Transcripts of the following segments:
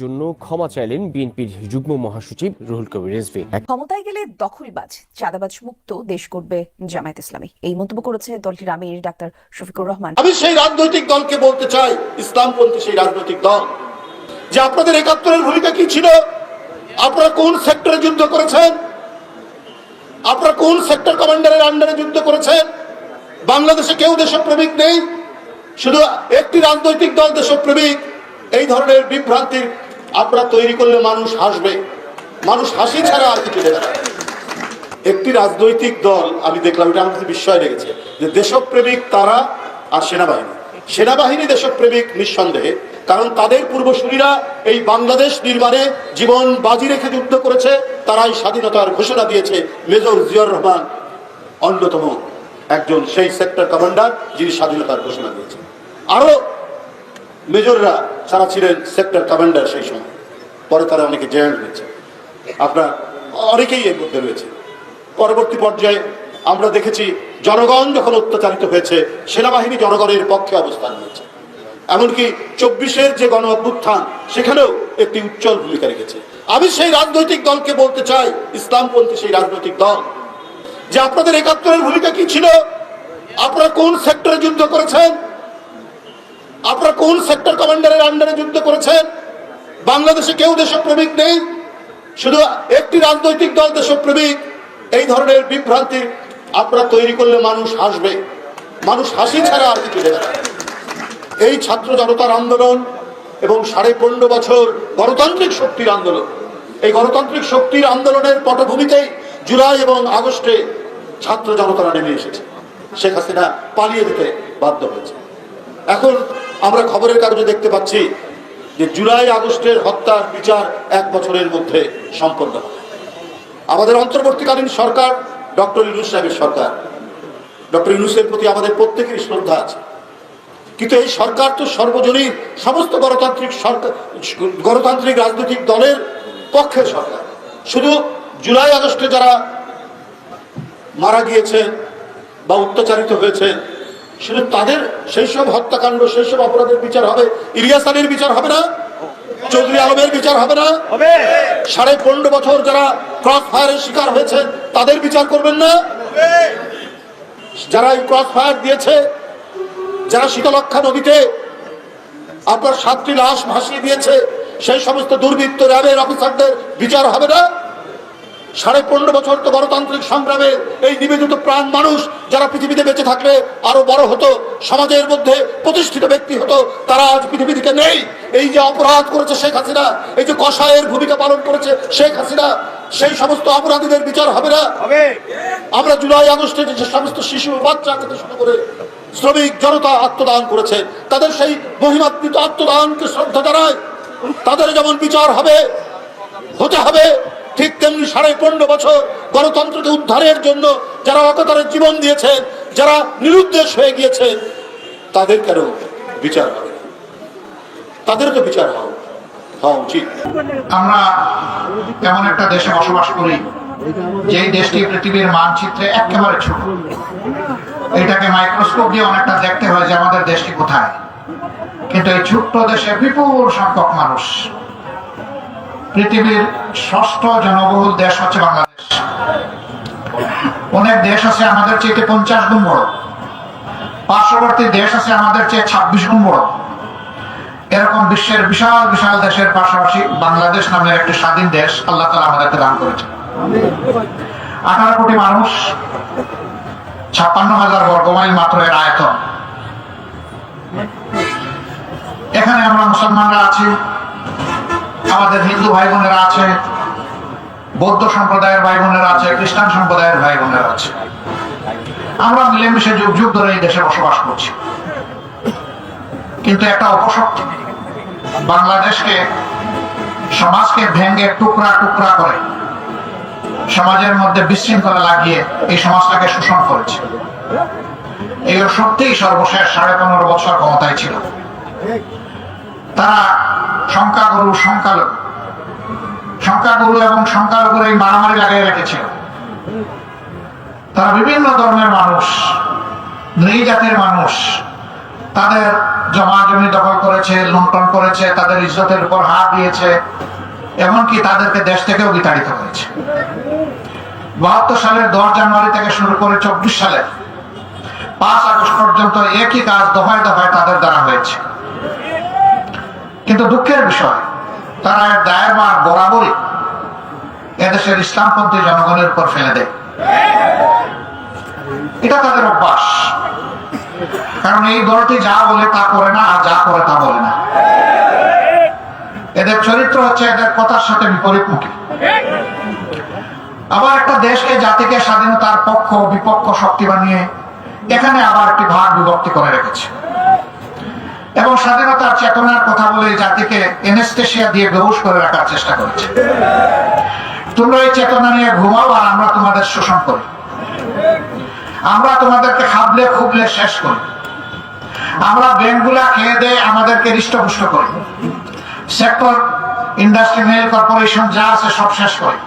জন্য ক্ষমা চাইলেন বিএনপির যুগ্ম মহাসচিব রুহুল কবির রিজভী। ক্ষমতায় গেলে দখলবাজ চাঁদাবাজ মুক্ত দেশ করবে জামায়াত ইসলামী। এই মন্তব্য করেছে দলটির আমির ডাক্তার শফিকুর রহমান। আমি সেই রাজনৈতিক দলকে বলতে চাই ইসলামপন্থী সেই রাজনৈতিক দল। যে আপনাদের একাত্তরের ভূমিকা কি ছিল? আপনারা কোন সেক্টরে যুদ্ধ করেছেন? আপনারা কোন সেক্টর কমান্ডারের আন্ডারে যুদ্ধ করেছেন? বাংলাদেশে কেউ দেশপ্রেমিক নেই? শুধু একটি রাজনৈতিক দল দেশপ্রেমিক। এই ধরনের বিভ্রান্তির আপনারা তৈরি করলে মানুষ হাসবে। মানুষ হাসি ছাড়া আর কিছু দেবে একটি রাজনৈতিক দল, আমি দেখলাম, এটা আমার বিস্ময় লেগেছে, যে দেশপ্রেমিক তারা আর সেনাবাহিনী। সেনাবাহিনী দেশপ্রেমিক নিঃসন্দেহে, কারণ তাদের পূর্বসূরীরা এই বাংলাদেশ নির্মাণে জীবন বাজি রেখে যুদ্ধ করেছে, তারাই স্বাধীনতার ঘোষণা দিয়েছে মেজর জিয়র রহমান, অন্যতম একজন সেই সেক্টর কমান্ডার যিনি স্বাধীনতার ঘোষণা দিয়েছেন। আরও মেজররা যারা ছিলেন সেক্টর কমান্ডার সেই সময়। পরে তারা অনেকে জেনারেল হয়েছে। আপনার অনেকেই এর মধ্যে রয়েছে। পরবর্তী পর্যায়ে আমরা দেখেছি জনগণ যখন অত্যাচারিত হয়েছে, সেনাবাহিনী জনগণের পক্ষে অবস্থান নিয়েছে। এমনকি চব্বিশের যে গণ অভ্যুত্থান, সেখানেও একটি উজ্জ্বল ভূমিকা রেখেছে। আমি সেই রাজনৈতিক দলকে বলতে চাই, ইসলামপন্থী সেই রাজনৈতিক দল। যে আপনাদের একাত্তরের ভূমিকা কি ছিল? আপনারা কোন সেক্টরে যুদ্ধ করেছেন? আপনারা কোন সেক্টর কমান্ডারের আন্ডারে যুদ্ধ করেছেন? বাংলাদেশে কেউ দেশপ্রেমিক নেই। শুধু একটি রাজনৈতিক দল দেশপ্রেমিক। এই ধরনের বিভ্রান্তি আপনারা তৈরি করলে মানুষ হাসবে। মানুষ হাসি ছাড়া আর কিছু এই ছাত্র জনতার আন্দোলন এবং সাড়ে পনেরো বছর গণতান্ত্রিক শক্তির আন্দোলন। এই গণতান্ত্রিক শক্তির আন্দোলনের পটভূমিতেই জুলাই এবং আগস্টে ছাত্র জনতারা নেমে এসেছে। শেখ হাসিনা পালিয়ে যেতে বাধ্য হয়েছে। এখন আমরা খবরের কাগজে দেখতে পাচ্ছি যে জুলাই আগস্টের হত্যার বিচার এক বছরের মধ্যে সম্পন্ন হবে। আমাদের অন্তর্বর্তীকালীন সরকার ডক্টর ইউনুস সাহেবের সরকার। ডক্টর ইউনুসের প্রতি আমাদের প্রত্যেকেরই শ্রদ্ধা আছে। কিন্তু এই সরকার তো সর্বজনীন সমস্ত গণতান্ত্রিক সরকার, গণতান্ত্রিক রাজনৈতিক দলের পক্ষের সরকার। শুধু জুলাই আগস্টে যারা মারা গিয়েছেন বা অত্যাচারিত হয়েছেন শুধু তাদের সেই সব হত্যাকাণ্ড সেই সব অপরাধের বিচার হবে। ইলিয়াস আলীর বিচার হবে না চৌধুরী আলমের বিচার হবে না। সাড়ে পনেরো বছর যারা ক্রস ফায়ারের শিকার হয়েছে তাদের বিচার করবেন না। যারা এই ক্রস ফায়ার দিয়েছে যারা শীতলক্ষা নদীতে আপনার সাতটি লাশ ভাসিয়ে দিয়েছে সেই সমস্ত দুর্বৃত্ত র্যাবের অফিসারদের বিচার হবে না। সাড়ে পনেরো বছর তো গণতান্ত্রিক সংগ্রামে এই নিবেদিত প্রাণ মানুষ যারা পৃথিবীতে বেঁচে থাকলে আরও বড় হতো সমাজের মধ্যে প্রতিষ্ঠিত ব্যক্তি হতো তারা আজ পৃথিবী থেকে নেই। এই যে অপরাধ করেছে শেখ হাসিনা এই যে কষায়ের ভূমিকা পালন করেছে শেখ হাসিনা সেই সমস্ত অপরাধীদের বিচার হবে না। আমরা জুলাই আগস্টে যে সমস্ত শিশু বাচ্চা থেকে শুরু করে শ্রমিক জনতা আত্মদান করেছে তাদের সেই মহিমাত্মিত আত্মদানকে শ্রদ্ধা জানায় তাদের যেমন বিচার হবে হতে হবে ঠিক তেমনি সাড়ে পনেরো বছর গণতন্ত্রকে উদ্ধারের জন্য যারা অকাতারে জীবন দিয়েছেন যারা নিরুদ্দেশ হয়ে গিয়েছেন তাদের কেন বিচার হবে? তাদের তো বিচার হওয়া হওয়া উচিত। আমরা এমন একটা দেশে বসবাস করি, যেই দেশটি পৃথিবীর মানচিত্রে একেবারে ছোট। এটাকে মাইক্রোস্কোপ দিয়ে অনেকটা দেখতে হয় যে আমাদের দেশটি কোথায়। কিন্তু এই ছোট্ট দেশে বিপুল সংখ্যক মানুষ পৃথিবীর ষষ্ঠ জনবহুল দেশ হচ্ছে বাংলাদেশ। অনেক দেশ আছে আমাদের চেয়ে পঞ্চাশ গুণ বড়? পার্শ্ববর্তী দেশ আছে আমাদের চেয়ে ছাব্বিশ গুণ বড়। এরকম বিশ্বের বিশাল বিশাল দেশের পাশাপাশি বাংলাদেশ নামের একটি স্বাধীন দেশ আল্লাহ তালা আমাদেরকে দান করেছে আঠারো কোটি মানুষ, ছাপ্পান্ন হাজার বর্গমাইল মাত্র এর আয়তন। এখানে আমরা মুসলমানরা আছি আমাদের হিন্দু ভাই বোনেরা আছে, বৌদ্ধ সম্প্রদায়ের ভাই বোনেরা আছে, খ্রিস্টান সম্প্রদায়ের ভাই বোনেরা আছে। আমরা মিলেমিশে যুগ যুগ ধরে এই দেশে বসবাস করছি। কিন্তু একটা অপশক্তি, বাংলাদেশকে, সমাজকে ভেঙ্গে টুকরা টুকরা করে, সমাজের মধ্যে বিশৃঙ্খলা লাগিয়ে এই সমাজটাকে শোষণ করেছে। এই সত্যিই সর্বশেষ সাড়ে পনেরো বছর ক্ষমতায় ছিল। তারা সংখ্যাগুরু সংখ্যালঘু। সংখ্যাগুরু এবং সংখ্যালঘুর এই মারামারি লাগিয়ে রেখেছিল তারা বিভিন্ন ধর্মের মানুষ নৃ জাতির মানুষ। তাদের জমা জমি দখল করেছে, লুণ্ঠন করেছে, তাদের ইজ্জতের উপর হাত দিয়েছে, এমনকি তাদেরকে দেশ থেকেও বিতাড়িত হয়েছে বাহাত্তর সালের দশ জানুয়ারি থেকে শুরু করে চব্বিশ সালের পাঁচ আগস্ট পর্যন্ত একই কাজ দফায় দফায় তাদের দ্বারা হয়েছে। কিন্তু দুঃখের বিষয়, তারা এর দায়ের বার বরাবরই এদেশের ইসলামপন্থী জনগণের উপর ফেলে দেয়। এটা তাদের অভ্যাস। কারণ এই দলটি যা বলে তা করে না, আর যা করে তা বলে না। এদের চরিত্র হচ্ছে এদের কথার সাথে বিপরীতমুখী আবার একটা দেশকে, জাতিকে, স্বাধীনতার পক্ষ, বিপক্ষ শক্তি বানিয়ে এখানে আবার একটি ভাগ বিভক্তি করে রেখেছে। এবং স্বাধীনতার চেতনার কথা বলে জাতিকে এনেস্টেশিয়া দিয়ে বেহুশ করে রাখার চেষ্টা করেছে। তোমরা এই চেতনা নিয়ে ঘুমাও আর আমরা তোমাদের শোষণ করি। আমরা তোমাদেরকে খাবলে খুবলে শেষ করি। আমরা ব্যাংকগুলা খেয়ে দেয় আমাদেরকে হৃষ্টপুষ্ট করি। সেক্টর ইন্ডাস্ট্রি মেল কর্পোরেশন যা আছে সব শেষ করে।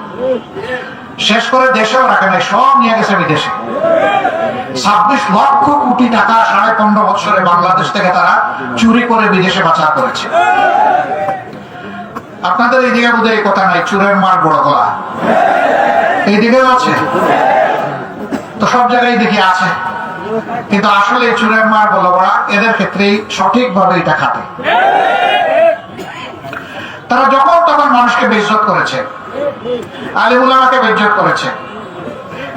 শেষ করে দেশেও রাখে নাই, সব নিয়ে গেছে বিদেশে। ছাব্বিশ লক্ষ কোটি টাকা সাড়ে পনেরো বছরে বাংলাদেশ থেকে তারা চুরি করে বিদেশে পাচার করেছে। আপনাদের এইদিকে বোধহয় এই কথা নাই, চুরের মার বড় গলা। এইদিকেও আছে। তো সব জায়গায় দেখি আছে। কিন্তু আসলে এই চুরের মার বলো বড়া এদের ক্ষেত্রেই সঠিকভাবে এটা খাটে। তারা যখন তখন মানুষকে বেজ্জত করেছে। আলিমুলামাকে বেজ্জত করেছে।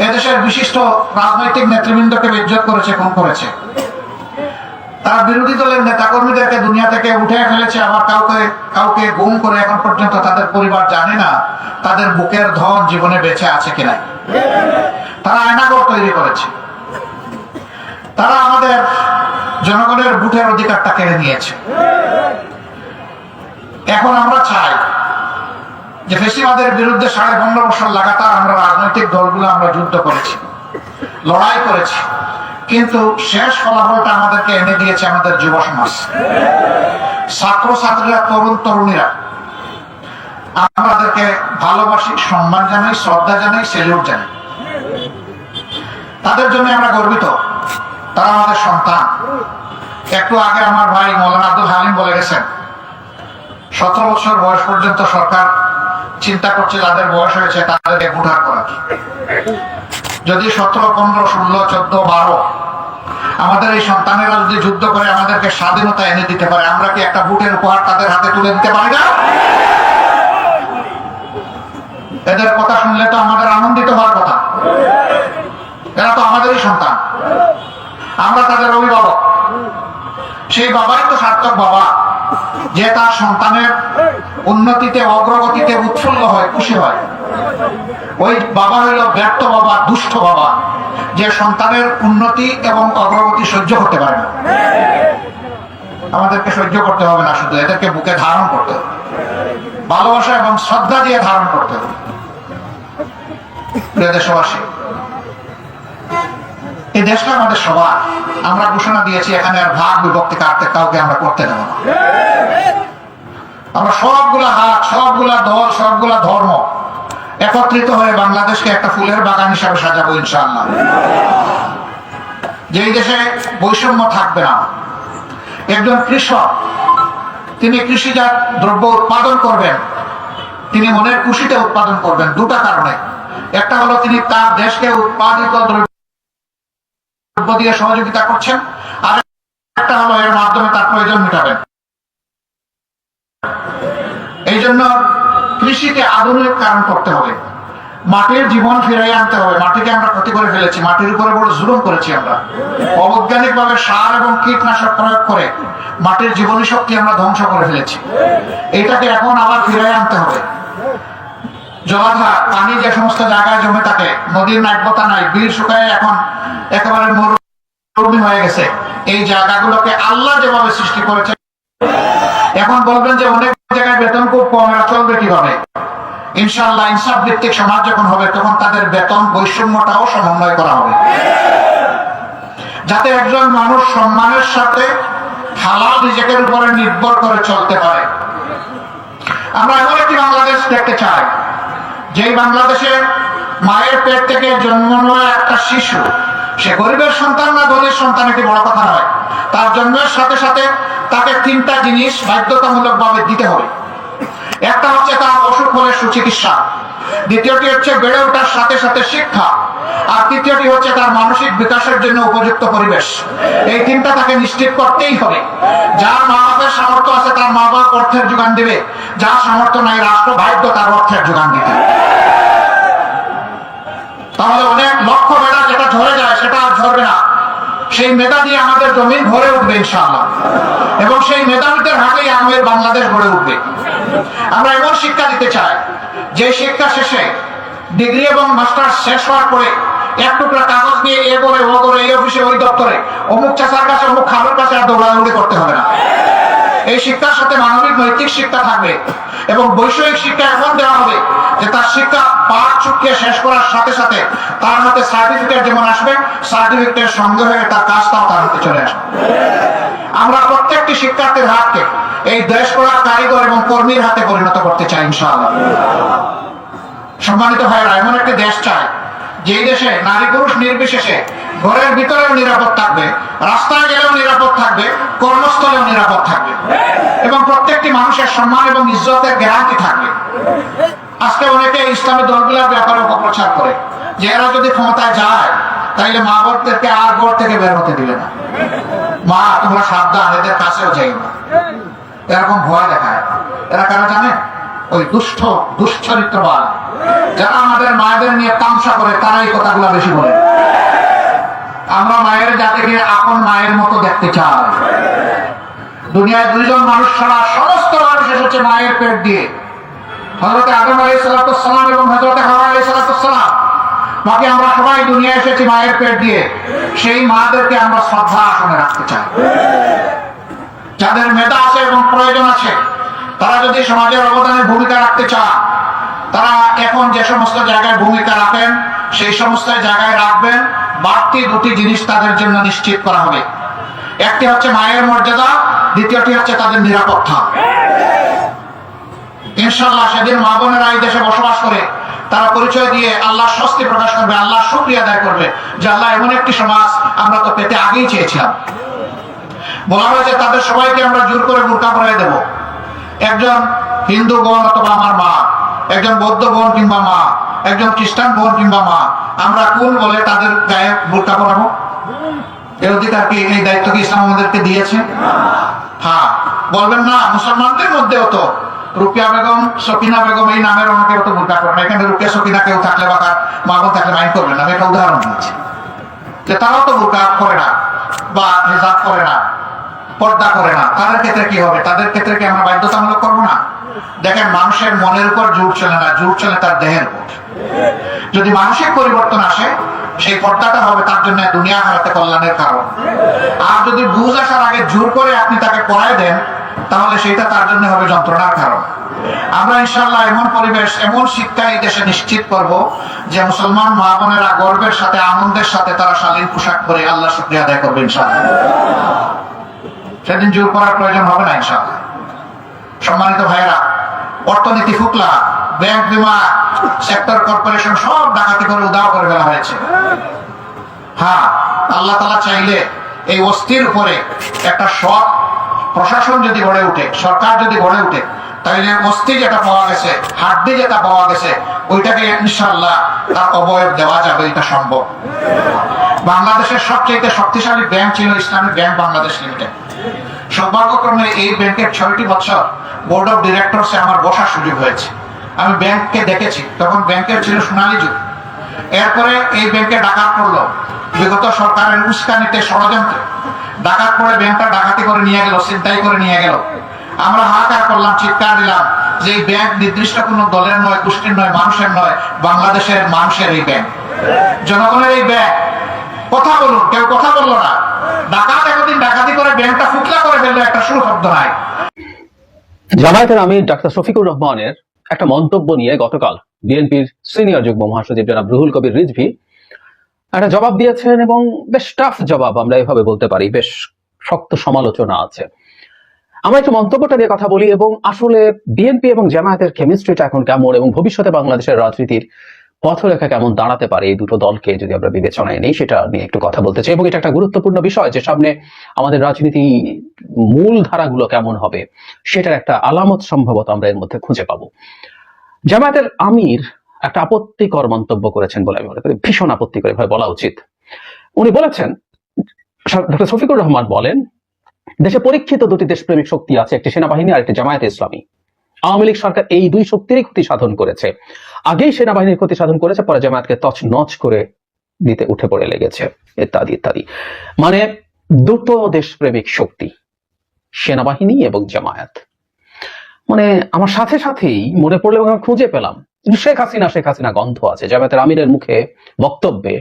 এদেশের বিশিষ্ট রাজনৈতিক নেতৃবৃন্দকে বেজ্জত করেছে, খুন করেছে। তারা বিরোধী দলের নেতাকর্মীদেরকে দুনিয়া থেকে উঠে ফেলেছে, আবার কাউকে কাউকে গুম করে এখন পর্যন্ত তাদের পরিবার জানে না তাদের বুকের ধন জীবনে বেঁচে আছে কিনা। তারা আয়নাগর তৈরি করেছে। তারা আমাদের জনগণের ভোটের অধিকারটা কেড়ে নিয়েছে। এখন আমরা চাই যে ফেসিবাদের বিরুদ্ধে সাড়ে পনেরো বছর লাগাতার আমরা রাজনৈতিক দলগুলো আমরা যুদ্ধ করেছি, লড়াই করেছি। কিন্তু শেষ ফলাফলটা আমাদেরকে এনে দিয়েছে আমাদের যুব সমাজ। ছাত্র ছাত্রীরা তরুণ তরুণীরা, আমাদেরকে ভালোবাসি, সম্মান জানাই, শ্রদ্ধা জানাই সেলিউট জানাই। তাদের জন্য আমরা গর্বিত। তারা আমাদের সন্তান। একটু আগে আমার ভাই মৌলানা আব্দুল হালিম বলে গেছেন, সতেরো বছর বয়স পর্যন্ত সরকার চিন্তা করছে যাদের বয়স হয়েছে, তাদেরকে ভোটার করার যদি সতেরো, পনেরো, ষোলো, চোদ্দ, বারো, আমাদের এই সন্তানেরা যদি যুদ্ধ করে, আমাদেরকে স্বাধীনতা এনে দিতে পারে, আমরা কি একটা ভোটের উপহার তাদের হাতে তুলে দিতে পারি না? এদের কথা শুনলে তো আমাদের আনন্দিত হওয়ার কথা। এরা তো আমাদেরই সন্তান। আমরা তাদের অভিভাবক। সেই বাবাই তো সার্থক বাবা। যে তার সন্তানের উন্নতিতে অগ্রগতিতে উৎফুল্ল হয় খুশি হয়। ওই বাবা হইল ব্যর্থ বাবা দুষ্ট বাবা যে সন্তানের উন্নতি এবং অগ্রগতি সহ্য করতে পারে না। আমাদেরকে সহ্য করতে হবে না শুধু এদেরকে বুকে ধারণ করতে হবে। ভালোবাসা এবং শ্রদ্ধা দিয়ে ধারণ করতে হবে। দেশবাসী এই দেশটা আমাদের সবার। আমরা ঘোষণা দিয়েছি, এখানে আর ভাগ বিভক্তি কাটতে কাউকে আমরা করতে দেব না। আমরা সবগুলা হাত, সবগুলা দল, সবগুলা ধর্ম একত্রিত হয়ে বাংলাদেশকে একটা ফুলের বাগান হিসাবে সাজাবো ইনশাআল্লাহ। যেই দেশে বৈষম্য থাকবে না, একজন কৃষক, তিনি কৃষিজাত দ্রব্য উৎপাদন করবেন, তিনি মনের খুশিতে উৎপাদন করবেন দুটা কারণে। একটা হলো তিনি তার দেশকে উৎপাদিত দ্রব্য দিয়ে সহযোগিতা করছেন আর একটা হলো এর মাধ্যমে তার প্রয়োজন মেটাবেন। এই জন্য কৃষিকে আধুনিক কারণ করতে হবে। মাটির জীবন ফিরাই আনতে হবে। মাটিকে আমরা ক্ষতি করে ফেলেছি। মাটির উপরে বড় জুলুম করেছি আমরা। অবৈজ্ঞানিক ভাবে সার এবং কীটনাশক প্রয়োগ করে মাটির জীবনী শক্তি আমরা ধ্বংস করে ফেলেছি। এটাকে এখন আবার ফিরাই আনতে হবে। জলাধার, পানি যে সমস্ত জায়গায় জমে থাকে, নদীর নাট্যতা নাই, বীর শুকায় এখন একেবারে মরুভূমি হয়ে গেছে। এই জায়গাগুলোকে আল্লাহ যেভাবে সৃষ্টি করেছে, এখন বলবেন যে অনেক জায়গায় বেতন খুব কম, এরা চলবে কীভাবে? ইনশাল্লাহ ইনসাফ ভিত্তিক সমাজ যখন হবে, তখন তাদের বেতন বৈষম্যটাও সমন্বয় করা হবে। যাতে একজন মানুষ সম্মানের সাথে হালাল রিজেকের উপরে নির্ভর করে চলতে পারে। আমরা এমন একটি বাংলাদেশ দেখতে চাই। যেই বাংলাদেশের মায়ের পেট থেকে জন্ম নেওয়া একটা শিশু, সে গরিবের সন্তান না গরিবের সন্তান একটি বড় কথা নয়। তার জন্মের সাথে সাথে তাকে তিনটা জিনিস বাধ্যতামূলক বাধ্যতামূলকভাবে দিতে হবে। একটা হচ্ছে তার অসুখ হলে সুচিকিৎসা। দ্বিতীয়টি হচ্ছে বেড়ে ওঠার সাথে সাথে শিক্ষা। আর তৃতীয়টি হচ্ছে তার মানসিক বিকাশের জন্য উপযুক্ত পরিবেশ। এই তিনটা তাকে নিশ্চিত করতেই হবে। যার মা বাপের সামর্থ্য আছে তার মা বাপ অর্থের যোগান দেবে। যার সামর্থ্য নাই রাষ্ট্র বাধ্য তার অর্থের যোগান দিতে তাহলে অনেক লক্ষ মেধা যেটা ঝরে যায় সেটা আর ঝরবে না। সেই মেধা দিয়ে আমাদের জমি ভরে উঠবে ইনশাআল্লাহ। এবং সেই মেধাবীদের হাতেই আমাদের বাংলাদেশ গড়ে উঠবে। আমরা এমন শিক্ষা দিতে চাই যে শিক্ষা শেষে ডিগ্রি এবং মাস্টার শেষ হওয়ার পরে এক টুকরা কাগজ নিয়ে এ করে ও করে এই অফিসে, ওই দপ্তরে, অমুক চাষার কাছে, অমুক খাবার কাছে আর দৌড়াদৌড়ি করতে হবে না। এই শিক্ষার সাথে মানবিক নৈতিক শিক্ষা থাকবে এবং বৈষয়িক শিক্ষা এমন দেওয়া হবে যে তার শিক্ষা পাঠ চুকিয়ে শেষ করার সাথে সাথে তার হাতে সার্টিফিকেট যেমন আসবে সার্টিফিকেটের সঙ্গে হয়ে তার কাজটাও তার হাতে চলে আসবে। আমরা প্রত্যেকটি শিক্ষার্থীর হাতকে এই দেশ গড়ার কারিগর এবং কর্মীর হাতে পরিণত করতে চাই, ইনশাআল্লাহ। সম্মানিত ভাইরা এমন একটি দেশ চায় যেই দেশে নারী পুরুষ নির্বিশেষে ঘরের ভিতরেও নিরাপদ থাকবে, রাস্তায় গেলেও নিরাপদ থাকবে, কর্মস্থলেও নিরাপদ থাকবে। এবং প্রত্যেকটি মানুষের সম্মান এবং ইজ্জতের গ্যারান্টি থাকবে। আজকে অনেকে ইসলামী দলগুলোর ব্যাপারে অপপ্রচার করে, যে এরা যদি ক্ষমতায় যায়, তাইলে মা বোনদেরকে আর ঘর থেকে বের হতে দিবে না। মা, তোমরা সাবধান, এদের কাছেও যাই না। এরকম ভয় দেখায়। এরা কেন জানে? ওই দুষ্ট, দুশ্চরিত্রবান। যারা আমাদের মায়েদের নিয়ে তামসা করে, তারাই কথাগুলো বেশি বলে। আমরা মায়ের জাতিকে আপন মায়ের মতো দেখতে চাই। দুনিয়ায় দুইজন মানুষ ছাড়া সমস্ত মানুষ এসেছে মায়ের পেট দিয়ে। হজরতে আদম আলাই সালাতাম এবং হজরতে হাওয়া আলাই সালাতাম বাকি আমরা সবাই দুনিয়া এসেছি মায়ের পেট দিয়ে। সেই মাদেরকে আমরা শ্রদ্ধা আসনে রাখতে চাই। যাদের মেধা আছে এবং প্রয়োজন আছে, তারা যদি সমাজের অবদানে ভূমিকা রাখতে চান, তারা এখন যে সমস্ত জায়গায় ভূমিকা রাখেন সেই সমস্ত জায়গায় রাখবেন, বাড়তি দুটি জিনিস তাদের জন্য নিশ্চিত করা হবে। একটি হচ্ছে মায়ের মর্যাদা, দ্বিতীয়টি হচ্ছে তাদের নিরাপত্তা। ইনশাল্লাহ সেদিন মা বোনেরা এই দেশে বসবাস করে, তারা পরিচয় দিয়ে আল্লাহ স্বস্তি প্রকাশ করবে আল্লাহ শুক্রিয়া আদায় করবে যে আল্লাহ এমন একটি সমাজ আমরা তো পেতে আগেই চেয়েছিলাম। বলা হয়েছে তাদের সবাইকে আমরা জোর করে বোরকা পরাই দেব। একজন হিন্দু বোন অথবা আমার মা। একজন বৌদ্ধ বোন কিংবা মা, একজন খ্রিস্টান বোন কিংবা মা, আমরা কোন বলে তাদের গায়ে বোরকা পরাবো? এর অধিকার কি? এই দায়িত্ব কি ইসলাম আমাদেরকে দিয়েছে? হ্যাঁ। বলবেন না, মুসলমানদের মধ্যেও তো রুকিয়া বেগম সকিনা বেগম এই নামের অনেকে তো বোরকা করে না। এখানে রুকিয়া সকিনা কেউ থাকলে বা তার মা বোন থাকলে মাইন্ড করবেন আমি একটা উদাহরণ দিচ্ছি যে তারাও তো বোরকা করে না, বা হেজাব করে না, পর্দা করে না। তাদের ক্ষেত্রে কি হবে? তাদের ক্ষেত্রে কি আমরা বাধ্যতামূলক করব না? দেখেন, মানুষের মনের উপর জোর চলে না, জোর চলে তার দেহের উপর। যদি মানসিক পরিবর্তন আসে, সেই পর্দাটা হবে তার জন্য দুনিয়া হারাতে কল্যাণের কারণ। আর যদি বুঝ আসার আগে জোর করে আপনি তাকে পড়ায় দেন, তাহলে সেটা তার জন্য হবে যন্ত্রণার কারণ। আমরা ইনশাল্লাহ এমন পরিবেশ, এমন শিক্ষা এই দেশে নিশ্চিত করব যে মুসলমান মা বোনেরা গর্বের সাথে, আনন্দের সাথে তারা শালীন পোশাক পরে আল্লাহ শুক্রিয়া আদায় করবে ইনশাল্লাহ সেদিন জোর করার প্রয়োজন হবে না ইনশাল্লাহ সম্মানিত ভাইয়েরা, অর্থনীতি ফুকলা, ব্যাংক বিমা সেক্টর কর্পোরেশন সব ডাকাতি করে উদাও করে দেওয়া হয়েছে। হ্যাঁ আল্লাহ তালা চাইলে এই অস্থির উপরে একটা সৎ প্রশাসন যদি গড়ে উঠে, সরকার যদি গড়ে উঠে, তাইলে অস্থি যেটা পাওয়া গেছে, হাড্ডি যেটা পাওয়া গেছে, ওইটাকে ইনশাল্লাহ তার অবয়ব দেওয়া যাবে, এটা সম্ভব। বাংলাদেশের সবচেয়ে শক্তিশালী ব্যাংক ছিল ইসলামিক ব্যাংক বাংলাদেশ লিমিটেড। সৌভাগ্যক্রমে এই ব্যাংকের ছয়টি বছর বোর্ড অফ ডিরেক্টরসে আমার বসার সুযোগ হয়েছে। আমি ব্যাংককে দেখেছি, তখন ব্যাংকের ছিল সোনালী যুগ। এরপরে এই ব্যাংকে ডাকাত পড়ল। বিগত সরকারের উস্কানিতে ষড়যন্ত্রে। ডাকাত পড়ে ব্যাংকটা ডাকাতি করে নিয়ে গেল চিন্তাই করে নিয়ে গেল। আমরা হাহাকার করলাম, চিৎকার দিলাম যে এই ব্যাংক নির্দিষ্ট কোনো দলের নয়, গোষ্ঠীর নয়, মানুষের নয়, বাংলাদেশের মানুষের এই ব্যাংক। জনগণের এই ব্যাংক। কথা বলুন, কেউ কথা বলল না। ডাকাত একদিন ডাকাতি করে ব্যাংকটা ফুকলা করে ফেলল, একটা সুশব্দ নাই জামায়াতের আমির ডাক্তার শফিকুর রহমানের একটা মন্তব্য নিয়ে গতকাল বিএনপির সিনিয়র যুগ্ম মহাসচিব জনাব রুহুল কবির রিজভি একটা জবাব দিয়েছেন এবং বেশ টাফ জবাব, আমরা এভাবে বলতে পারি, বেশ শক্ত সমালোচনা আছে। আমরা একটু মন্তব্যটা নিয়ে কথা বলি এবং আসলে বিএনপি এবং জামায়াতের কেমিস্ট্রিটা এখন কেমন এবং ভবিষ্যতে বাংলাদেশের রাজনীতির পথরেখা কেমন দাঁড়াতে পারে এই দুটো দলকে যদি আমরা বিবেচনায় নেই, সেটা নিয়ে একটু কথা বলতে চাই। এবং এটা একটা গুরুত্বপূর্ণ বিষয় যে সামনে আমাদের রাজনীতি মূল ধারাগুলো কেমন হবে, সেটার একটা আলামত সম্ভবত আমরা এর মধ্যে খুঁজে পাবো। জামায়াতের আমির একটা আপত্তিকর মন্তব্য করেছেন বলে আমি মনে করি, ভীষণ আপত্তিকর এভাবে বলা উচিত। উনি বলেছেন ডক্টর শফিকুর রহমান বলেন, দেশে পরীক্ষিত দুটি দেশপ্রেমিক শক্তি আছে, একটি সেনাবাহিনী আর একটি জামায়াত ইসলামী। আওয়ামী লীগ সরকার এই দুই শক্তিরই ক্ষতি সাধন করেছে। আগেই সেনাবাহিনীর ক্ষতি সাধন করেছে, পরে জামায়াতকে তছ নচ করে দিতে উঠে পড়ে লেগেছে, ইত্যাদি ইত্যাদি। মানে দুটো দেশপ্রেমিক শক্তি, সেনাবাহিনী এবং জামায়াত। মানে আমার সাথে সাথেই মনে পড়লে এবং খুঁজে পেলাম, শেখ হাসিনা শেখ হাসিনা গন্ধ আছে। জামায়াতের আমিরের মুখে বক্তব্যে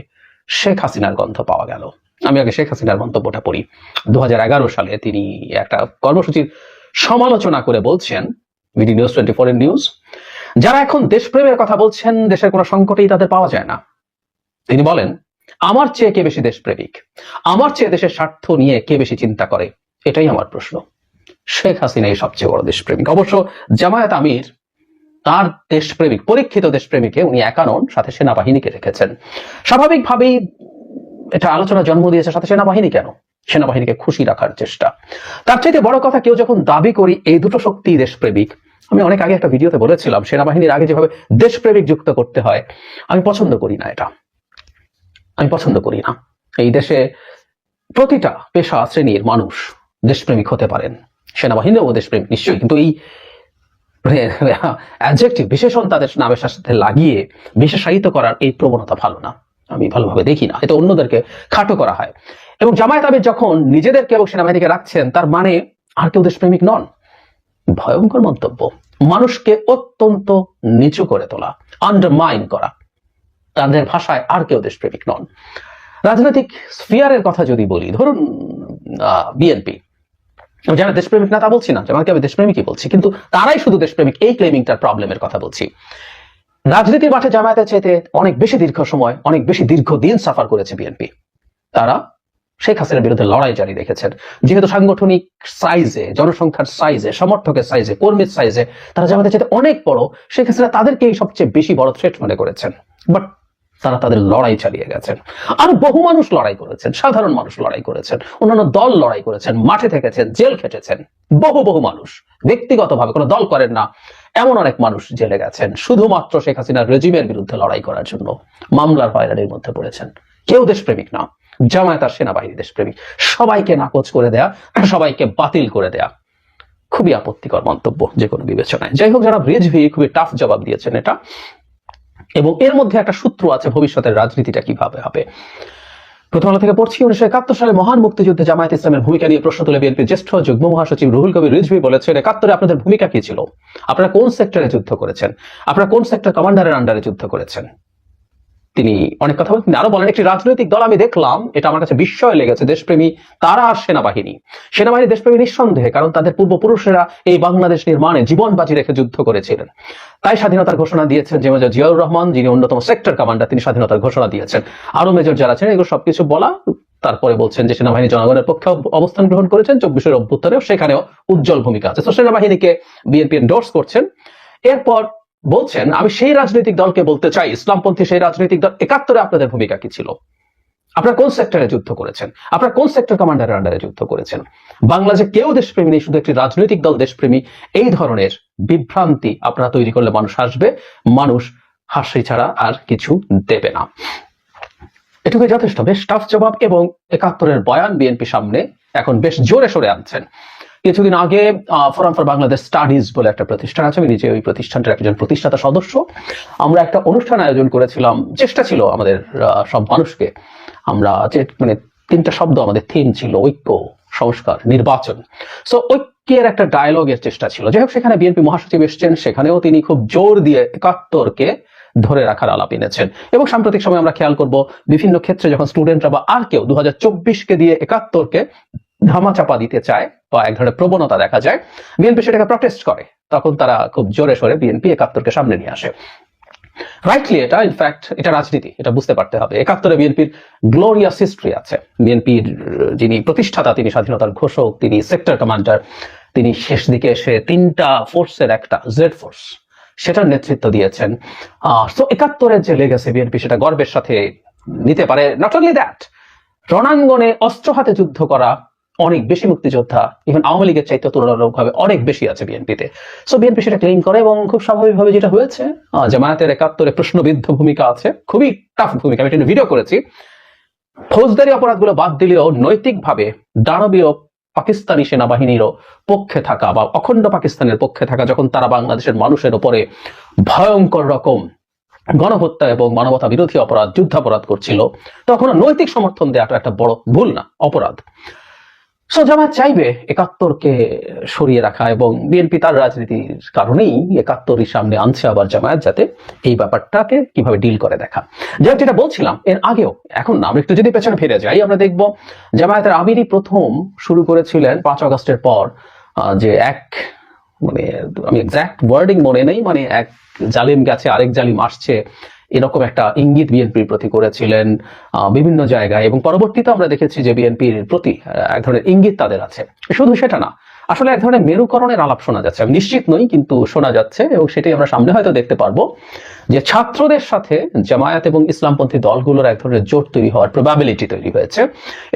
শেখ হাসিনার গন্ধ পাওয়া গেল। আমি আগে শেখ হাসিনার মন্তব্যটা পড়ি। দু হাজার এগারো সালে তিনি একটা কর্মসূচির সমালোচনা করে বলছেন টোয়েন্টি ফোর নিউজ যারা এখন দেশপ্রেমের কথা বলছেন, দেশের কোনো সংকটেই তাদের পাওয়া যায় না। তিনি বলেন, আমার চেয়ে কে বেশি দেশপ্রেমিক? আমার চেয়ে দেশের স্বার্থ নিয়ে কে বেশি চিন্তা করে? এটাই আমার প্রশ্ন। শেখ হাসিনাই সবচেয়ে বড় দেশপ্রেমিক। অবশ্য জামায়াত আমির, তার দেশপ্রেমিক, পরীক্ষিত দেশপ্রেমিকে উনি একানন সাথে সেনাবাহিনীকে রেখেছেন। স্বাভাবিকভাবেই এটা আলোচনা জন্ম দিয়েছে সাথে সেনাবাহিনী কেন? সেনাবাহিনীকে খুশি রাখার চেষ্টা। তার চাইতে বড় কথা কেউ যখন দাবি করি এই দুটো শক্তি দেশপ্রেমিক, আমি অনেক আগে একটা ভিডিওতে বলেছিলাম, সেনাবাহিনীর আগে যেভাবে দেশপ্রেমিক যুক্ত করতে হয়, আমি পছন্দ করি না এটা। আমি পছন্দ করি না। এই দেশে প্রতিটা পেশা শ্রেণির মানুষ দেশপ্রেমিক হতে পারেন। সেনাবাহিনীও দেশপ্রেমিক নিশ্চয়ই, কিন্তু এই অ্যাডজেক্টিভ বিশেষণ তাদের নামের সাথে লাগিয়ে বিশেষায়িত করার এই প্রবণতা ভালো না। আমি ভালোভাবে দেখি না। এটা অন্যদেরকে খাটো করা হয়। এবং জামায়াত আমির যখন নিজেদেরকে এবং সেনাবাহিনীকে রাখছেন, তার মানে আর কেউ দেশপ্রেমিক নন। ভয়ঙ্কর মন্তব্য। মানুষকে অত্যন্ত নিচু করে তোলা আন্ডারমাইন করা। তাদের ভাষায় আর কেউ দেশপ্রেমিক নন। রাজনৈতিক স্ফিয়ারের কথা যদি বলি, ধরুন বিএনপি যারা দেশপ্রেমিক না তা বলছি না জামাতকে আমি দেশপ্রেমিকই বলছি, কিন্তু তারাই শুধু দেশপ্রেমিক, এই ক্লেমিংটার প্রবলেমের কথা বলছি। রাজনীতির মাঠে জামায়াতের চাইতে অনেক বেশি দীর্ঘ সময়, অনেক বেশি দীর্ঘ দিন সাফার করেছে বিএনপি তারা শেখ হাসিনার বিরুদ্ধে লড়াই জারি রেখেছেন। যেহেতু সাংগঠনিক সাইজে জনসংখ্যার সাইজে সমর্থকের সাইজে কর্মীর সাইজে তারা জামাতের চাইতে অনেক বড়, শেখ হাসিনা তাদেরকেই সবচেয়ে বেশি বড় থ্রেট মনে করেছেন। বাট তারা তাদের লড়াই চালিয়ে গেছেন। আর বহু মানুষ লড়াই করেছেন, সাধারণ মানুষ লড়াই করেছেন, অন্যান্য দল লড়াই করেছেন, মাঠে থেকেছেন, জেল খেটেছেন। বহু বহু মানুষ, ব্যক্তিগতভাবে কোনো দল করেন না, এমন অনেক মানুষ জেলে গেছেন, শুধুমাত্র শেখ হাসিনার রেজিমের বিরুদ্ধে লড়াই করার জন্য। মামলার হয়রানির মধ্যে পড়েছেন। কেউ দেশপ্রেমিক না। জামায়াত আর সেনাবাহিনী দেশপ্রেমিক। সবাইকে নাকচ করে দেয়া, সবাইকে বাতিল করে দেয়া। খুবই আপত্তিকর মন্তব্য যে কোনো বিবেচনায়। যাই হোক, যারা রিজভি খুবই টাফ জবাব দিয়েছেন এটা। এবং এর মধ্যে একটা সূত্র আছে ভবিষ্যতের রাজনীতিটা কীভাবে হবে। প্রথম আলো থেকে পড়ছি, উনিশশো একাত্তর সালে মহান মুক্তিযুদ্ধে জামায়াত ইসলামের ভূমিকা নিয়ে প্রশ্ন তুলে বিএনপির জ্যেষ্ঠ যুগ্ম মহাসচিব রুহুল কবির রিজভি বলেছেন, একাত্তরে আপনাদের ভূমিকা কি ছিল? আপনারা কোন সেক্টরে যুদ্ধ করেছেন? আপনারা কোন সেক্টর কমান্ডারের আন্ডারে যুদ্ধ করেছেন? তিনি অনেক কথা বলেন আরও বলেন, একটি রাজনৈতিক দল আমি দেখলাম, এটা আমার কাছে বিস্ময় লেগেছে, দেশপ্রেমী তারা আর সেনাবাহিনী। সেনাবাহিনী, দেশপ্রেমী নিঃসন্দেহে, কারণ তাদের পূর্বপুরুষেরা এই বাংলাদেশ নির্মাণে জীবন বাজি রেখে যুদ্ধ করেছিলেন। তাই স্বাধীনতার ঘোষণা দিয়েছেন যে মেজর জিয়াউর রহমান, যিনি অন্যতম সেক্টর কমান্ডার, তিনি স্বাধীনতার ঘোষণা দিয়েছেন। আরও মেজর যারা আছেন, এগুলো সবকিছু বলা, তারপরে বলছেন যে সেনাবাহিনী জনগণের পক্ষে অবস্থান গ্রহণ করেছেন, চব্বিশের অভ্যুত্তরেও সেখানেও উজ্জ্বল ভূমিকা আছে। তো সেনাবাহিনীকে বিএনপি এন্ডোর্স করছেন। এরপর বলছেন, আমি সেই রাজনৈতিক দলকে বলতে চাই, ইসলামপন্থী সেই রাজনৈতিক দল, একাত্তরে আপনাদের ভূমিকা কি ছিল? আপনারা কোন সেক্টরে যুদ্ধ করেছেন? আপনারা কোন সেক্টর কমান্ডারের আন্ডারে যুদ্ধ করেছেন? বাংলাদেশে কেউ দেশপ্রেমী নেই, শুধু একটি রাজনৈতিক দল দেশপ্রেমী, এই ধরনের বিভ্রান্তি আপনারা তৈরি করলে মানুষ আসবে মানুষ হাসি ছাড়া আর কিছু দেবে না। এটুকুই যথেষ্ট। বেশ টাফ জবাব এবং একাত্তরের বয়ান বিএনপি সামনে এখন বেশ জোরে সরে আনছেন। কিছুদিন আগে ফোরাম ফর বাংলাদেশ স্টাডিজ বলে একটা প্রতিষ্ঠান আছে আমি নিজে ওই প্রতিষ্ঠানটার একজন প্রতিষ্ঠাতা সদস্য। আমরা একটা অনুষ্ঠান আয়োজন করেছিলাম, চেষ্টা ছিল আমাদের সব মানুষকে। আমরা যে মানে তিনটা শব্দ আমাদের থিম ছিল, ঐক্য, সংস্কার, নির্বাচন। সো ঐক্যের একটা ডায়লগের চেষ্টা ছিল। যাই হোক, সেখানে বিএনপি মহাসচিব এসছেন, সেখানেও তিনি খুব জোর দিয়ে একাত্তরকে ধরে রাখার আলাপ এনেছেন। এবং সাম্প্রতিক সময় আমরা খেয়াল করব, বিভিন্ন ক্ষেত্রে যখন স্টুডেন্টরা বা আর কেউ দু হাজার চব্বিশ কে দিয়ে একাত্তরকে ধামাচাপা দিতে চায় বা এক ধরনের প্রবণতা দেখা যায়, বিএনপি সেটাকে প্রটেস্ট করে। তখন তারা খুব জোরে সোরে বিএনপি একাত্তরকে সামনে নিয়ে আসে। রাইটলি এটা ইনফ্যাক্ট এটা রাজনীতি, এটা বুঝতে পারতে হবে। একাত্তরে বিএনপির গ্লোরিয়াস হিস্ট্রি আছে। বিএনপির, যিনি প্রতিষ্ঠাতা, তিনি স্বাধীনতার ঘোষক, তিনি সেক্টর কমান্ডার তিনি শেষ দিকে এসে তিনটা ফোর্সের একটা জেড ফোর্স সেটার নেতৃত্ব দিয়েছেন। সো একাত্তরের যে লেগেছে বিএনপি সেটা গর্বের সাথে নিতে পারে। নট অনলি দ্যাট রণাঙ্গনে অস্ত্র হাতে যুদ্ধ করা অনেক বেশি মুক্তিযোদ্ধা ইভেন আওয়ামী লীগের চাইতে তুলনামূলকভাবে অনেক বেশি আছে বিএনপিতে। সো বিএনপি সেটা ক্লেম করে এবং খুব স্বাভাবিকভাবে যেটা হয়েছে জামায়াতের একাত্তরে প্রশ্নবিদ্ধ ভূমিকা আছে, খুবই টাফ ভূমিকা, আমি একটা ভিডিও করেছি। ফৌজদারি অপরাধগুলো বাদ দিলেও নৈতিকভাবে দানবীয় পাকিস্তানি সেনাবাহিনীরও পক্ষে থাকা বা অখণ্ড পাকিস্তানের পক্ষে থাকা যখন তারা বাংলাদেশের মানুষের ওপরে ভয়ঙ্কর রকম গণহত্যা এবং মানবতা বিরোধী অপরাধ, যুদ্ধাপরাধ করছিল তখন নৈতিক সমর্থন দেওয়াটা একটা বড় ভুল না, অপরাধ। সো জামায়াত চাইবে একাত্তরকে সরিয়ে রাখা এবং বিএনপি তার রাজনীতির কারণেই একাত্তরই সামনে আনছে আবার জামায়াত, যাতে এই ব্যাপারটাকে কীভাবে ডিল করে দেখা। যাক, যেটা বলছিলাম, এর আগেও, এখন না একটু যদি পেছনে ফিরে যাই, আমরা দেখব জামায়াতের আমিরই প্রথম শুরু করেছিলেন পাঁচ আগস্টের পর যে এক মানে আমি এক্সাক্ট ওয়ার্ডিং মনে নেই মানে এক জালিম গেছে, আরেক জালিম আসছে এরকম একটা ইঙ্গিত বিএনপির প্রতি করেছিলেন বিভিন্ন জায়গায়। এবং পরবর্তীতে আমরা দেখেছি যে বিএনপির প্রতি এক ধরনের ইঙ্গিত তাদের আছে। শুধু সেটা না, আসলে এক ধরনের মেরুকরণের আলাপ শোনা যাচ্ছে। আমি নিশ্চিত নই, কিন্তু শোনা যাচ্ছে, এবং সেটাই আমরা সামনে হয়তো দেখতে পারব যে ছাত্রদের সাথে জামায়াত এবং ইসলামপন্থী দলগুলোর এক ধরনের জোট তৈরি হওয়ার প্রবাবিলিটি তৈরি হয়েছে।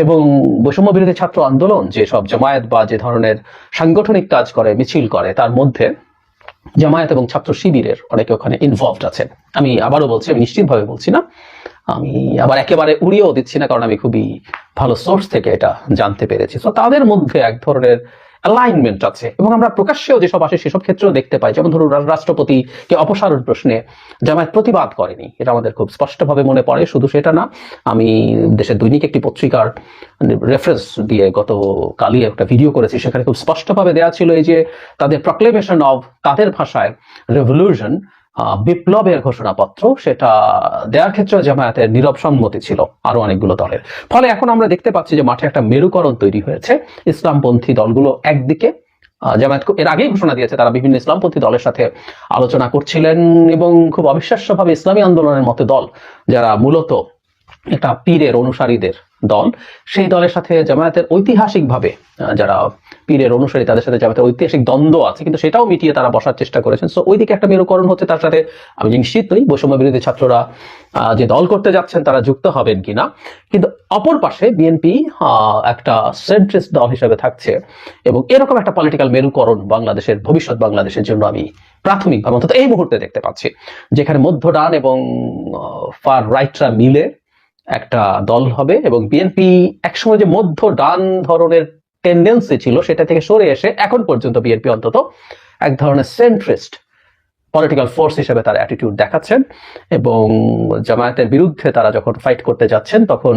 এবং বৈষম্য বিরোধী ছাত্র আন্দোলন যে সব জামায়াত বা যে ধরনের সাংগঠনিক কাজ করে, মিছিল করে, তার মধ্যে জামায়াত এবং ছাত্র শিবিরের অনেকে ওখানে ইনভলভড আছেন। আমি আবারও বলছি, আমি নিশ্চিতভাবে বলছি না। আমি আবার একেবারে উড়িয়েও দিচ্ছি না, কারণ আমি খুবই ভালো সোর্স থেকে এটা জানতে পেরেছি। তো তাদের মধ্যে এক ধরনের অ্যালাইনমেন্ট আছে। এবং আমরা প্রকাশ্যেও যেসব আসে, সেসব ক্ষেত্রেও দেখতে পাই। যেমন ধরুন রাষ্ট্রপতি রাষ্ট্রপতিকে অপসারণ প্রশ্নে জামায়াত প্রতিবাদ করেনি। এটা আমাদের খুব স্পষ্টভাবে মনে পড়ে, শুধু সেটা না, আমি দেশের দৈনিক একটি পত্রিকার রেফারেন্স দিয়ে গত কালই একটা ভিডিও করেছি, সেখানে খুব স্পষ্টভাবে দেওয়া ছিল এই যে, তাদের প্রক্লেমেশন অব তাদের ভাষায় রেভলিউশন বিপ্লবের ঘোষণাপত্র, সেটা দেওয়ার ক্ষেত্রে জামায়াতের নীরব সম্মতি ছিল আরও অনেকগুলো দলের। ফলে এখন আমরা দেখতে পাচ্ছি যে মাঠে একটা মেরুকরণ তৈরি হয়েছে। ইসলামপন্থী দলগুলো একদিকে জামায়াত এর আগেই ঘোষণা দিয়েছে, তারা বিভিন্ন ইসলামপন্থী দলের সাথে আলোচনা করছিলেন এবং খুব অবিশ্বাস্যভাবে ইসলামী আন্দোলনের মতো দল, যারা মূলত একটা পীরের অনুসারীদের দল সেই দলের সাথে জামায়াতের ঐতিহাসিকভাবে যারা পীরের অনুসারী তাদের সাথে জামায়াতের ঐতিহাসিক দ্বন্দ্ব আছে কিন্তু সেটাও মিটিয়ে তারা বসার চেষ্টা করেছেন। সো ওইদিকে একটা মেরুকরণ হচ্ছে তার সাথে আমি নিশ্চিত নই বৈষম্য বিরোধী ছাত্ররা যে দল করতে যাচ্ছেন তারা যুক্ত হবেন কিনা। কিন্তু অপর পাশে বিএনপি একটা সেন্ট্রিস্ট দল হিসেবে থাকছে এবং এরকম একটা পলিটিক্যাল মেরুকরণ বাংলাদেশের ভবিষ্যৎ বাংলাদেশের জন্য আমি প্রাথমিকভাবে অন্তত এই মুহূর্তে দেখতে পাচ্ছি যেখানে মধ্য ডান এবং ফার রাইটরা মিলে একটা দল হবে এবং বিএনপি একসময় যে মধ্য ডান ধরনের টেন্ডেন্সি ছিল সেটা থেকে সরে এসে এখন পর্যন্ত বিএনপি অন্তত এক ধরনের সেন্ট্রিস্ট পলিটিক্যাল ফোর্স হিসেবে তার অ্যাটিটিউড দেখাচ্ছেন এবং জামায়াতের বিরুদ্ধে তারা যখন ফাইট করতে যাচ্ছেন তখন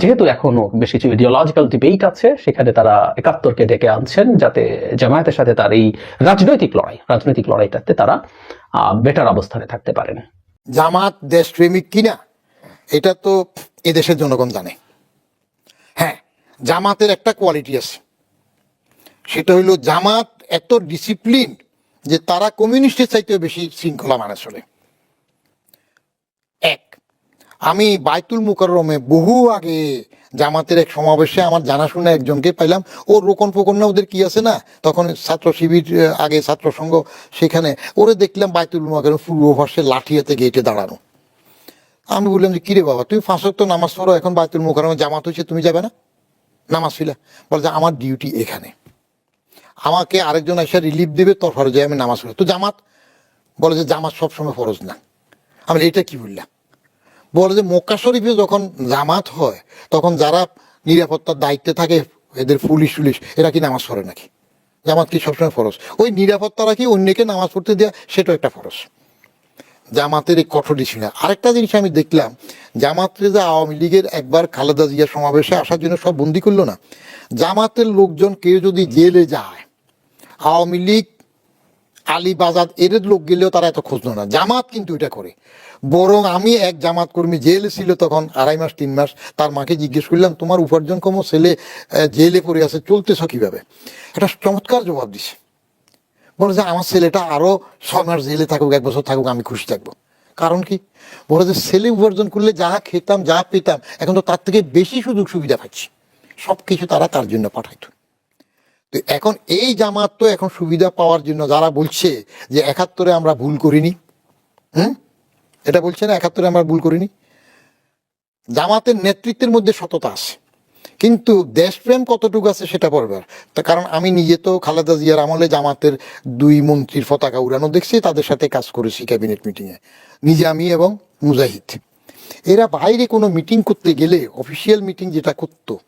যেহেতু এখনও বেশ কিছু ইডিওলজিক্যাল ডিবেট আছে, সেখানে তারা একাত্তরকে ডেকে আনছেন যাতে জামায়াতের সাথে তার এই রাজনৈতিক লড়াই, রাজনৈতিক লড়াইটাতে তারা বেটার অবস্থানে থাকতে পারেন। জামাত দেশপ্রেমিক কিনা? এটা তো এদেশের জনগণ জানে। হ্যাঁ জামাতের একটা কোয়ালিটি আছে। সেটা হইল জামাত এত ডিসিপ্লিন যে তারা কমিউনিস্টের চাইতেও বেশি শৃঙ্খলা মানে চলে। এক, আমি বাইতুল মুকাররমে বহু আগে জামাতের এক সমাবেশে আমার জানাশোনা একজনকে পাইলাম। ও রোকন ফোকন না, ওদের কি আছে না? তখন ছাত্র শিবির আগে ছাত্র সেখানে ওরে দেখলাম বাইতুল মুকাররম পূর্ব ভাষে লাঠি হাতে গেটে দাঁড়ানো। আমি বললাম যে, কিরে বাবা তুমি পাঁচ তো নামাজ পড়ো, এখন বাইতুল মুকাররমে জামাত হয়েছে, তুমি যাবে না? নামাজ ফিলা। বলে যে, আমার ডিউটি এখানে। আমাকে আরেকজন এসে রিলিফ দেবে, তোর ফরজ আমি নামাজ পড়ি। তো জামাত? বলে যে, জামাত সবসময় ফরজ না। আমি এটা কি বললাম? বলে যে, মক্কা শরীফে যখন জামাত হয়, তখন যারা নিরাপত্তার দায়িত্বে থাকে, এদের পুলিশ টুলিশ, এরা কি নামাজ পড়ে নাকি? জামাত কি সবসময় ফরজ? ওই নিরাপত্তা রাখি অন্যকে নামাজ পড়তে দেওয়া সেটাও একটা ফরজ। জামাতের এই কঠোর ডিসিশন। আরেকটা জিনিস আমি দেখলাম, জামাতের যে আওয়ামী লীগের একবার খালেদা জিয়া সমাবেশে আসার জন্য সব বন্দি করল না। জামাতের লোকজন কেউ যদি জেলে যায়, আওয়ামী লীগ আলী বাজাদ এদের লোক গেলেও তারা এত খুঁজলো না। জামাত কিন্তু এটা করে। বরং আমি এক জামাত কর্মী জেলে ছিল তখন, আড়াই মাস, তিন মাস, তার মাকে জিজ্ঞেস করলাম, তোমার উপার্জন কম, ছেলে জেলে পড়ে আছে, চলতেছ কীভাবে? একটা চমৎকার জবাব দিছে। বলে যে আমার ছেলেটা আরও ছয় মাস জেলে থাকুক, এক বছর থাকুক, আমি খুশি থাকব। কারণ কি? বলে যে ছেলে উপার্জন করলে যা খেতাম, যা পেতাম, এখন তো তার থেকে বেশি সুযোগ সুবিধা পাচ্ছি। সব কিছু তারা তার জন্য পাঠাইত। তো এখন এই জামাত তো এখন সুবিধা পাওয়ার জন্য যারা বলছে যে একাত্তরে আমরা ভুল করিনি, হুম? এটা বলছে না, একাত্তরে আমরা ভুল করিনি? জামাতের নেতৃত্বের মধ্যে সততা আছে। কিন্তু দেশপ্রেম কতটুকু আছে সেটা পড়বার। তা কারণ আমি নিজে তো খালেদা জিয়ার আমলে জামাতের দুই মন্ত্রীর পতাকা উড়ানো দেখছি, তাদের সাথে কাজ করেছি ক্যাবিনেট মিটিংয়ে। নিজে আমি এবং মুজাহিদ। এরা বাইরে কোনো মিটিং করতে গেলে অফিসিয়াল মিটিং যেটা করতো,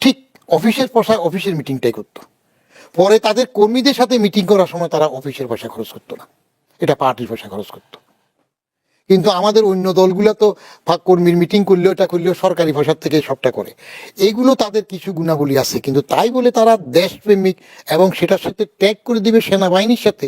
ঠিক অফিসের পয়সায় অফিসের মিটিংটাই করতো। পরে তাদের কর্মীদের সাথে মিটিং করার সময় তারা অফিসের পয়সা খরচ করতো না। এটা পার্টির পয়সা খরচ করতো। কিন্তু আমাদের অন্য দলগুলো তো কর্মীর মিটিং করলেও এটা করলেও সরকারি ভাষার থেকে সবটা করে। এইগুলো তাদের কিছু গুণাবলী আছে, কিন্তু তাই বলে তারা দেশপ্রেমিক এবং সেটার সাথে ট্যাগ করে দিবে সেনাবাহিনীর সাথে।